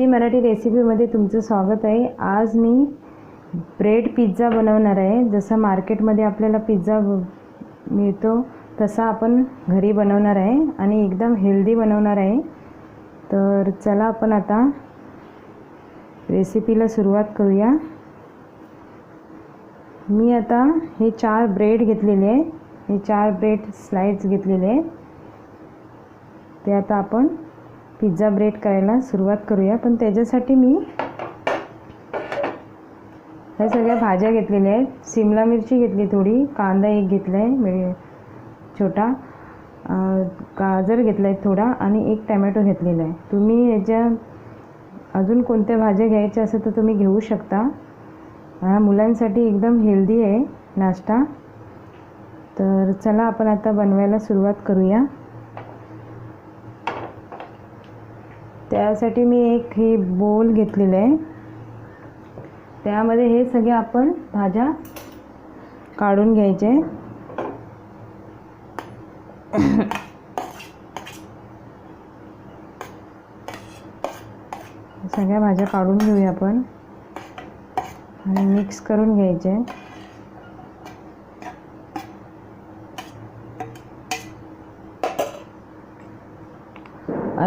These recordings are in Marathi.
सिद्धी मराठी रेसिपीमध्ये तुमचं स्वागत आहे. आज मी ब्रेड पिझ्झा बनवणार आहे. जसं मार्केटमध्ये आपल्याला पिझ्झा मिळतो तसा आपण घरी बनवणार आहे आणि एकदम हेल्दी बनवणार आहे. तर चला आपण आता रेसिपीला सुरुवात करूया. मी आता हे चार ब्रेड घेतलेले आहे. हे चार ब्रेड स्लाइड्स घेतलेले आहे ते आता आपण पिझ्झा ब्रेड करायला सुरुवात करूया. पण त्याच्यासाठी मी ह्या सगळ्या भाज्या घेतलेल्या आहेत. सिमला मिरची घेतली थोडी कांदा एक घेतला आहे छोटा गाजर घेतला आहे थोडा आणि एक टॅमॅटो घेतलेला आहे. तुम्ही याच्या अजून कोणत्या भाज्या घ्यायच्या असेल तर तुम्ही घेऊ शकता. हा मुलांसाठी एकदम हेल्दी आहे नाश्ता. तर चला आपण आता बनवायला सुरुवात करूया. त्यासाठी मी एक हे बोल घेतलेलं आहे. त्यामध्ये हे सगळे आपण भाज्या काढून घ्यायचे सगळ्या भाज्या काढून घेऊया आपण. आणि मिक्स करून घ्यायचे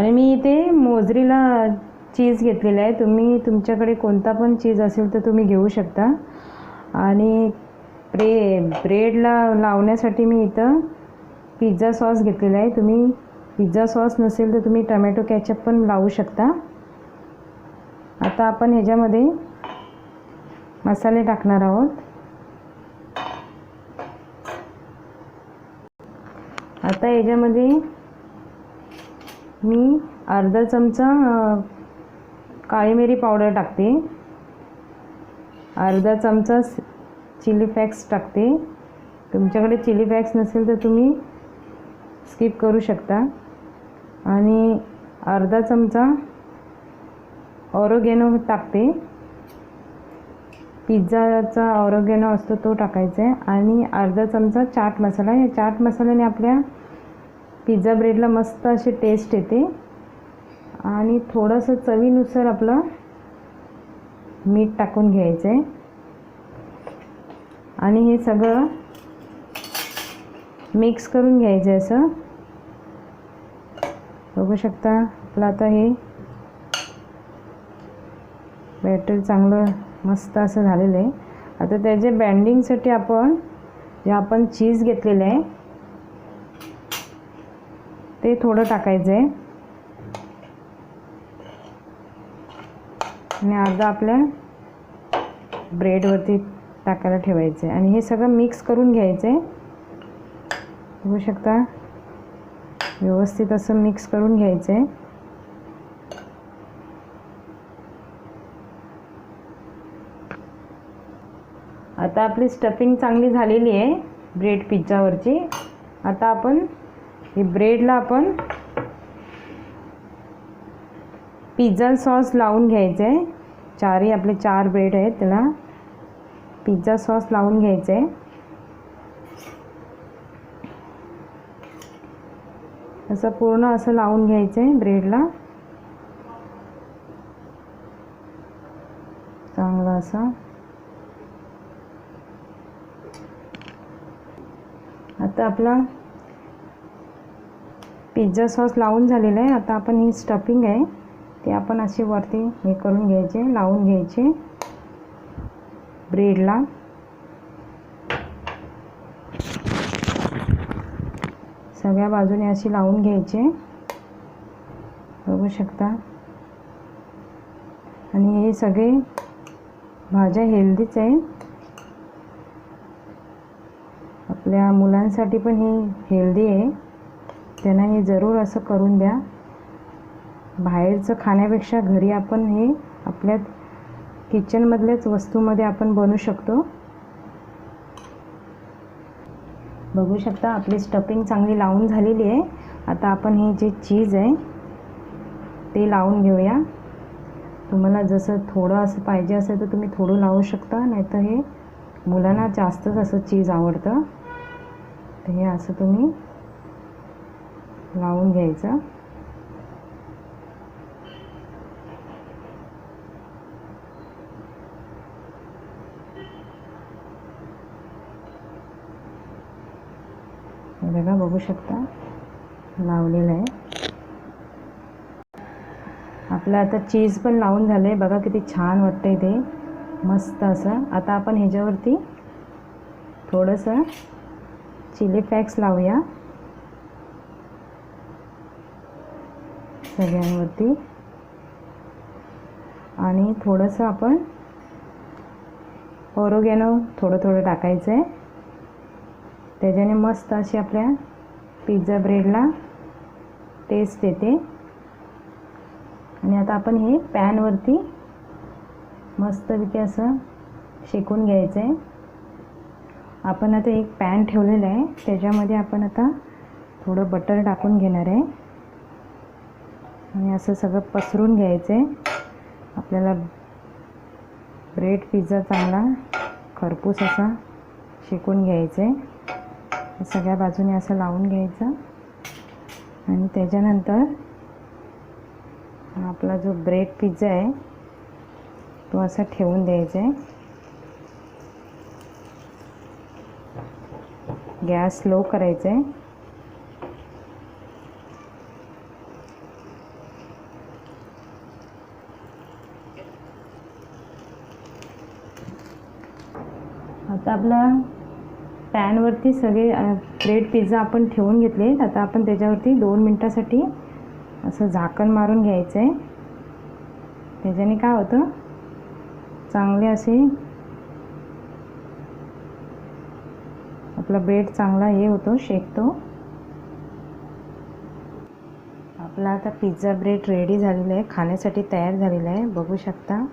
आणि मी इथे मोजरीला चीज घेतलेला आहे. तुम्ही तुमच्याकडे कोणता पण चीज असेल तर तुम्ही घेऊ शकता. आणि ब्रे ब्रेडला लावण्यासाठी मी इथं पिझ्झा सॉस घेतलेला आहे. तुम्ही पिझ्झा सॉस नसेल तर तुम्ही टमॅटो कॅचअप पण लावू शकता. आता आपण ह्याच्यामध्ये मसाले टाकणार आहोत. आता याच्यामध्ये मी अर्धा चमचा काळी मिरी पावडर टाकते. अर्धा चमचा चिली फॅक्स टाकते. तुमच्याकडे चिली फॅक्स नसेल तर तुम्ही स्किप करू शकता. आणि अर्धा चमचा ऑरोगेनो टाकते. पिझ्झाचा ऑरोगेनो असतो तो टाकायचा आहे. आणि अर्धा चमचा चाट मसाला. या चाट मसाल्याने आपल्या पिझ्झा ब्रेडला मस्त अशी टेस्ट येते. आणि थोडंसं चवीनुसार आपलं मीठ टाकून घ्यायचं आहे. आणि हे सगळं मिक्स करून घ्यायचं आहे असं. बघू शकता आपलं आता हे बॅटर चांगलं मस्त असं झालेलं आहे. आता त्याच्या बँडिंगसाठी आपण जे आपण चीज घेतलेलं आहे ते थोडं टाकायचं आहे आणि अर्धा आपल्या ब्रेडवरती टाकायला ठेवायचं आहे आणि हे सगळं मिक्स करून घ्यायचं आहे बघू शकता? व्यवस्थित असं मिक्स करून घ्यायचं आहे आता आपली स्टफिंग चांगली झालेली आहे ब्रेड पिझ्झावरची आता आपण हे ब्रेडला आपण पिझ्झा सॉस लावून घ्यायचं. आहे चारही आपले चार ब्रेड आहेत त्याला पिझ्झा सॉस लावून घ्यायचं. आहे असं पूर्ण असं लावून घ्यायचं आहे ब्रेडला चांगलं असं. आता आपला पिझ्झा सॉस लावून झालेला आहे. आता आपण ही स्टफिंग आहे. ते आपण असे वरती हे करून घ्यायचे लावून घ्यायचे. ब्रेडला सगळ्या बाजूने अशी लावून घ्यायचे. बघू शकता. आणि हे सगळे भाज्या हेल्दीच आहे. आपल्या मुलांसाठी पण ही हेल्दी आहे. त्यांना हे जरूर असं करून द्या. बाहेरचं खाण्यापेक्षा घरी आपण हे आपल्या किचनमधल्याच वस्तूमध्ये आपण बनवू शकतो. बघू शकता आपली स्टफिंग चांगली लावून झालेली आहे. आता आपण हे जे चीज आहे ते लावून घेऊया. तुम्हाला जसं थोडं असं पाहिजे असेल तर तुम्ही थोडं लावू शकता नाहीतर हे मुलांना जास्तच असं चीज आवडतं. तर हे असं तुम्ही लावून घ्यायचा. बघा बघू शकता. लावलेलं आहे. आपलं आता चीज पण लावून झालं आहे बघा किती छान वाटतं ते. मस्त असं. आता आपण ह्याच्यावरती थोडंसं चिली फॅक्स लावूया. सगळ्यांवरती. आणि थोडंसं आपण ओरोगॅनो थोडं थोडं टाकायचं आहे त्याच्याने मस्त अशी आपल्या पिझ्झा ब्रेडला टेस्ट येते. आणि आता आपण हे पॅनवरती मस्तपैकी असं शेकून घ्यायचं आहे आपण आता एक पॅन ठेवलेलं आहे. त्याच्यामध्ये आपण आता थोडं बटर टाकून घेणार आहे. आणि असं सगळं पसरून घ्यायचं. आहे आपल्याला ब्रेड पिझ्झा चांगला खरपूस असा शेकून घ्यायचं. आहे सगळ्या बाजूने असं लावून घ्यायचं. आणि त्याच्यानंतर आपला जो ब्रेड पिझ्झा आहे तो असा ठेवून द्यायचा. आहे गॅस स्लो करायचा. आहे आता आपला पॅनवरती सगळे ब्रेड पिझ्झा आपण ठेवून घेतले. आता आपण त्याच्यावरती दोन मिनटासाठी असं झाकण मारून घ्यायचं आहे त्याच्याने काय होतं? चांगले असे आपला ब्रेड चांगला हे होतो शेकतो. आपला आता पिझ्झा ब्रेड रेडी झालेला आहे. खाण्यासाठी तयार झालेला आहे. बघू शकता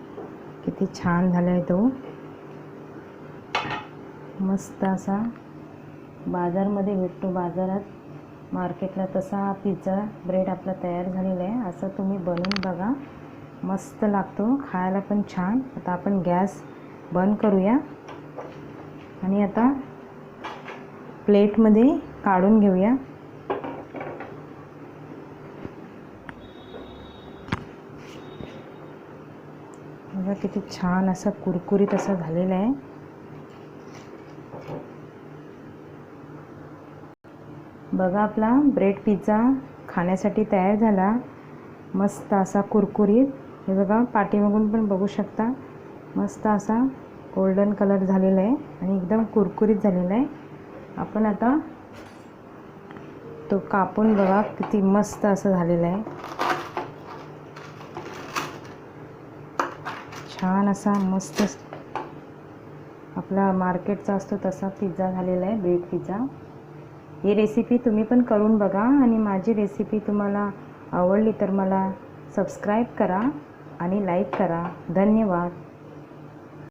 किती छान झाला आहे तो. मस्त असा बाजारमध्ये भेटतो बाजारात. मार्केटला तसा हा पिझ्झा ब्रेड आपला तयार झालेला आहे. असं तुम्ही बनवून बघा. मस्त लागतो. खायला पण छान. आता आपण गॅस बंद करूया. आणि आता प्लेटमध्ये काढून घेऊया. बघा किती छान असा कुरकुरीत असा झालेला आहे. बघा आपला. ब्रेड पिझ्झा खाण्यासाठी तयार झाला. मस्त असा कुरकुरीत. हे बघा पाठीमागून पण बघू शकता. मस्त असा गोल्डन कलर झालेला आहे आणि एकदम कुरकुरीत झालेला आहे. आपण आता तो कापून बघा किती मस्त असं झालेलं आहे. छान असा मस्त आपला मार्केटचा असतो तसा पिझ्झा झालेला आहे ब्रेड पिझ्झा ही रेसिपी तुम्ही पण करून बघा आणि माझी रेसिपी तुम्हाला आवडली तर मला सबस्क्राईब करा आणि लाईक करा. धन्यवाद.